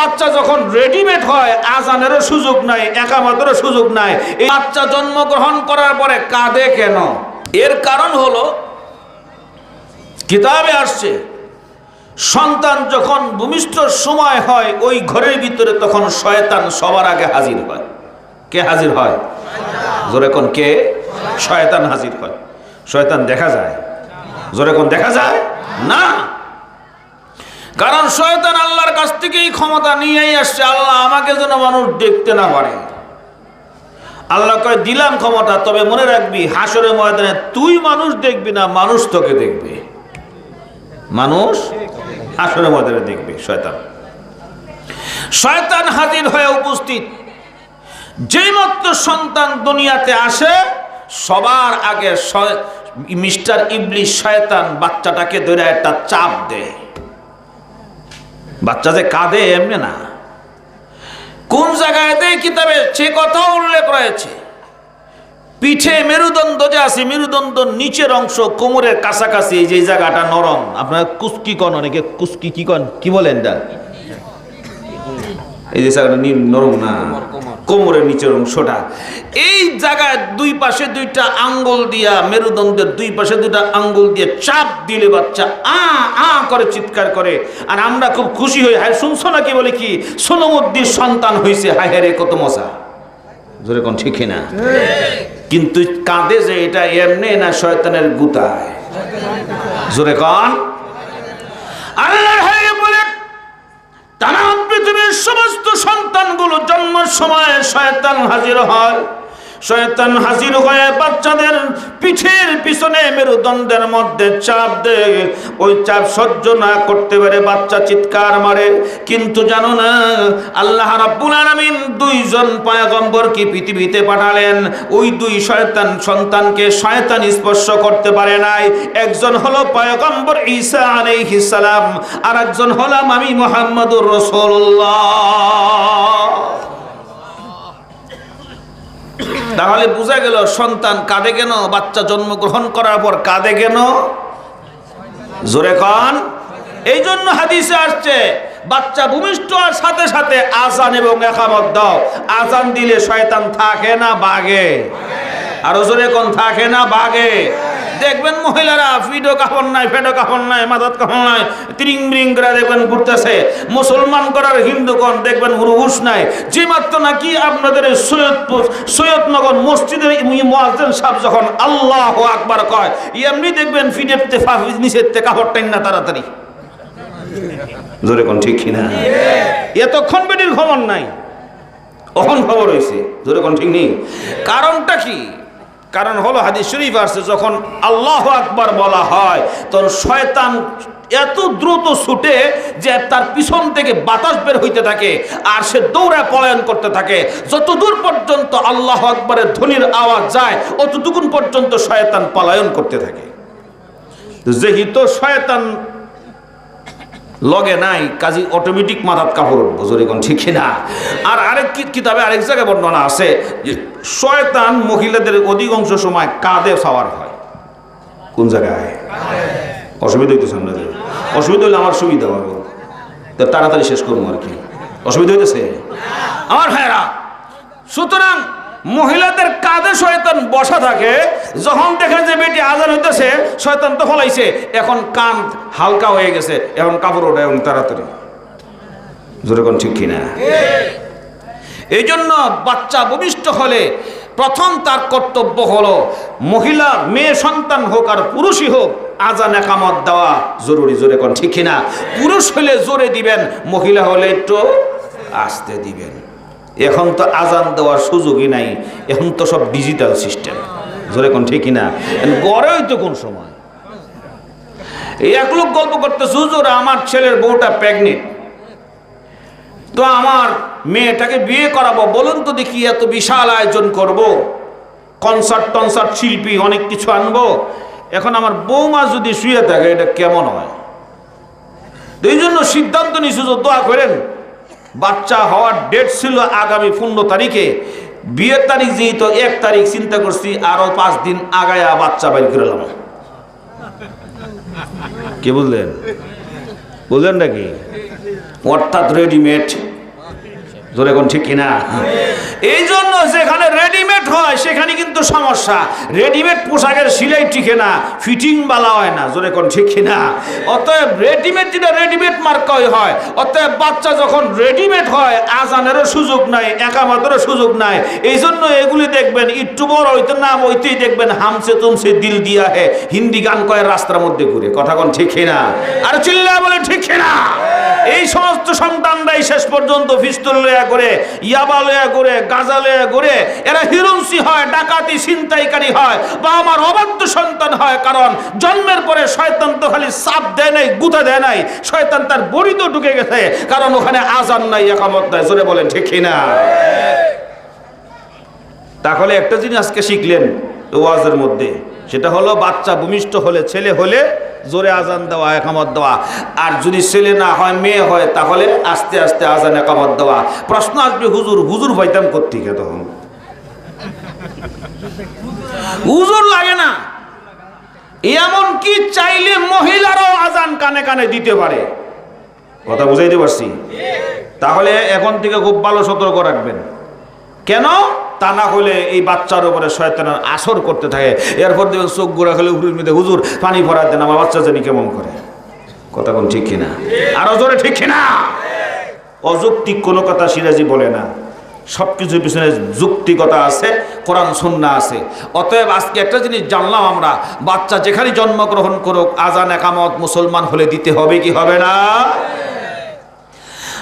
বাচ্চা যখন রেডিমেড হয়, আজানেরও সুযোগ নাই, একামতেরও সুযোগ নাই। এই বাচ্চা জন্মগ্রহণ করার পরে কাঁদে কেন? এর কারণ হলো, কিতাবে আসছে, সন্তান যখন ভূমিষ্ঠ সময় হয়, ওই ঘরের ভিতরে তখন শয়তান সবার আগে হাজির হয়। কে হাজির হয়? জোরে কোন কে? শয়তান হাজির হয়। শয়তান দেখা যায়। জোরে কোন দেখা যায়? না। কারণ শয়তান আল্লাহর কাছ থেকেই ক্ষমতা নিয়েই আসছে। আল্লাহ আমাকে যেন মানুষ দেখতে না পারে। আল্লাহ কয়, দিলাম ক্ষমতা, তবে মনে রাখবি, হাসরের ময়দানে তুই মানুষ দেখবি না, মানুষ তোকে দেখবে। মানুষ হাসরের ময়দানে দেখবে, শয়তান। শয়তান হাজির হয়ে উপস্থিত। যেই মাত্র সন্তান দুনিয়াতে আসে, সবার আগে মিস্টার ইবলিশ শয়তান বাচ্চাটাকে ধরে একটা চাপ দেয়। বাচ্চা যে কাঁদে এমনি না। কোন জায়গায় দেয় কিতাবে সে কথাও উল্লেখ রয়েছে। পিঠে মেরুদণ্ড যে আছে, মেরুদণ্ড নিচের অংশ কোমরের কাছাকাছি যে জায়গাটা নরম। আপনার কুস্কি কন অনেকে, কুস্কি কি কন? কি বলেন এটা এই যে জায়গাটা নরম না? কোমরের নিচের অংশটা এই জায়গায় দুই পাশে দুইটা আঙ্গুল দিয়া মেরুদণ্ডের দুই পাশে দুইটা আঙ্গুল দিয়ে চাপ দিলে বাচ্চা আ আ করে চিৎকার করে। আর আমরা খুব খুশি হই। হায় শুনছো না কি বলে কি? সোনমুদ্দির সন্তান হয়েছে হায় হায় রে কত মজা। জোরে কোন ঠিক না কিন্তু কাঁদে যে এটা এমনি না শয়তানের গুতায়। জোরে কন আল্লাহ হায় বলে তারা পৃথিবীর সমস্ত সন্তানগুলো জন্মের সময় শয়তান হাজির হয়। শয়তান হাজির হয়ে বাচ্চাদের পিঠের পিছনে মেরুদণ্ডের মধ্যে চাপ দেয়। ওই চাপ সহ্য না করতে পারে বাচ্চা চিৎকার মারে। কিন্তু জানো না, আল্লাহ রাব্বুল আলামিন দুইজন পয়গম্বর কি পৃথিবীতে পাঠালেন? ওই দুই শয়তান সন্তানকে শয়তান স্পর্শ করতে পারে নাই। একজন হলো পয়গম্বর ঈসা আলাইহিস সালাম আর একজন হলাম আমি মুহাম্মদুর রাসূলুল্লাহ। তাহলে বোঝা গেল, সন্তান কাঁদে কেন? বাচ্চা জন্মগ্রহণ করার পর কাঁদে কেন? জোরে কন। এই জন্য হাদিসে আসছে, বাচ্চা ভূমিষ্ঠ হওয়ার সাথে সাথে আজান এবং একামত দাও। আজান দিলে শয়তান থাকে না, বাগে। আরও জোরে কোন, থাকে না, বাগে। দেখবেন মহিলারা ফিডো কাপড় নাই ফেডো কাপড় নাই, মাদাত কাপড় নাই, ত্রিং ব্রিং করে দেখবেন ঘুরতেছে। মুসলমান করার হিন্দু কোন দেখবেন হুরুহুস নাই। যে মাত্র নাকি আপনাদের সৈয়দপুর সৈয়দনগর মসজিদের মোয়াজ্জেন সাহেব যখন আল্লাহ আকবার কয়, এমনি দেখবেন ফিডের তেফা নিচের তে কাপড় টাইন না তাড়াতাড়ি। জোরে কোন ঠিক কিনা? এতক্ষণ বেটির খবর নাই। অহন খবর হয়েছে জোরে কোন ঠিক নেই? কারণটা কি? কারণ হলো হাদিস শরীফ আসছে, যখন আল্লাহ আকবার বলা হয় তখন শয়তান এত দ্রুত ছুটে যে তার পিছন থেকে বাতাস বের হইতে থাকে আর সে দৌড়ে পলায়ন করতে থাকে। যত দূর পর্যন্ত আল্লাহ আকবরের ধ্বনির আওয়াজ যায়, অতটুকুন পর্যন্ত শয়তান পলায়ন করতে থাকে। যেহেতু শয়তান লগে নাই, কাজী অটোমেটিক মাথাত কাপড় উঠবো, জোরে কোন ঠিক না আর আরেক কিতাবে আরেক জায়গায় বর্ণনা আছে যে শয়তান মহিলাদের অধিকাংশ সময় কাঁধে সাওয়ার হয়। কোন জায়গায়? অসুবিধা হইতেছে আপনাদের? অসুবিধা হইলে আমার সুবিধা হবে তাড়াতাড়ি শেষ করব আর কি। অসুবিধা হইতেছে? আমার ভাইরা সুতরাং মহিলাদের কাঁধে শয়তান বসা থাকে। যখন দেখে যে বেটি আজান হইতেছে, শয়তান তো ফলাইছে। এখন কান হালকা হয়ে গেছে, এখন কাপড় ওঠে এবং তাড়াতাড়ি। জোরে কোন ঠিক কিনা? এই জন্য বাচ্চা ভূমিষ্ঠ হলে প্রথম তার কর্তব্য হলো, মহিলা, মেয়ে, সন্তান হোক আর পুরুষই হোক, আজান, একামত দেওয়া জরুরি। জোরে কোন ঠিক কিনা? পুরুষ হলে জোরে দিবেন, মহিলা হলে একটু আসতে দিবেন। এখন তো আজান দেওয়ার সুযোগই নাই, এখন তো সব ডিজিটাল সিস্টেম জোরে কোন ঠিক না গড়েই তো কোন সময়? এক লোক গল্প করতে সুযোগ আমার ছেলের বউটা প্রেগনেন্ট তো আমার মেয়েটাকে বিয়ে করাবো, বলুন তো দেখি এত বিশাল আয়োজন করব। কনসার্ট টনসার্ট, শিল্পী, অনেক কিছু আনব। এখন আমার বৌমা যদি শুয়ে থাকে, এটা কেমন হয়? এই জন্য সিদ্ধান্ত নিয়েছে দোয়া করেন। বাচ্চা হওয়ার ডেট ছিল আগামী পনেরো তারিখে। বিয়ের তারিখ যেহেতু এক তারিখ, চিন্তা করছি আরও পাঁচ দিন আগায়া বাচ্চা বাইর করলাম কে বুঝলেন বুঝলেন নাকি? অর্থাৎ রেডিমেড জোরে এখন ঠিক কিনা? এই জন্য যেখানে রেডিমেড হয় সেখানে কিন্তু সমস্যা রেডিমেড পোশাকের সিলাই টিকে না ফিটিং বালা হয় না, জোরে কোন ঠিক কিনা? অতএব রেডিমেড যেটা রেডিমেড মার্কাই হয়, অতএব বাচ্চা যখন রেডিমেড হয়, আজানেরও সুযোগ নাই, একামাতেরও সুযোগ নাই এই জন্য এগুলি দেখবেন, একটু বড় হইতে নাম হইতেই দেখবেন, হামসে তুমসে দিল দিয়া হে, হিন্দি গান কয়ের রাস্তার মধ্যে ঘুরে, কথা কোন ঠিক না আর চিল্লা বলে ঠিক কিনা? এই সমস্ত সন্তানরাই শেষ পর্যন্ত পিস্তল লয়া করে, ইয়াবা লয়া করে, গাজা লয়া করে, এরা হিরুন্সি হয়, ডাকাতি, ছিনতাইকারী হয় বা আমার অবাধ্য সন্তান হয়, কারণ জন্মের পরে শয়তান তো খালি চাপ দেয় নাই, গুতা দেয় নাই, শয়তান তার বড়িতে ঢুকে গেছে, কারণ ওখানে আজান নাই, একামত নাই, জোরে বলেন, ঠিক না? তাহলে একটা জিনিস আজকে শিখলেন, ওয়াজের মধ্যে, সেটা হলো বাচ্চা ভূমিষ্ঠ হলে, ছেলে হলে জোরে আজান দেওয়া, একামত দেওয়া। আর যদি ছেলে না হয়, মেয়ে হয়, তাহলে আস্তে আস্তে আজান, একামত দেওয়া। প্রশ্ন আসবে, হুজুর হুজুর পাইতাম কোথেকে তখন? হুজুর লাগে না। এমন কি চাইলে মহিলারও আজান কানে কানে দিতে পারে? কথা বুঝাইতে পারছি? তাহলে এখন থেকে খুব ভালো সতর্ক রাখবেন। কেন? তা না হলে এই বাচ্চার উপরে শয়তানের আসর করতে থাকে। এরপর দেখবেন চোখ গোড়া খেলে উঠে মধ্যে, হুজুর, পানি ভরা দেন, আমার বাচ্চা জানি কেমন করে? কথা কোন ঠিক কিনা? আরও জোরে ঠিক কিনা? অযৌক্তিক কোনো কথা সিরাজি বলে না। সব কিছুর পিছনে যুক্তিকতা আছে, কোরআন, সন্না আছে। অতএব আজকে একটা জিনিস জানলাম আমরা, বাচ্চা যেখানে জন্মগ্রহণ করুক, আজান, একামত, মুসলমান হলে দিতে হবে কি হবে না?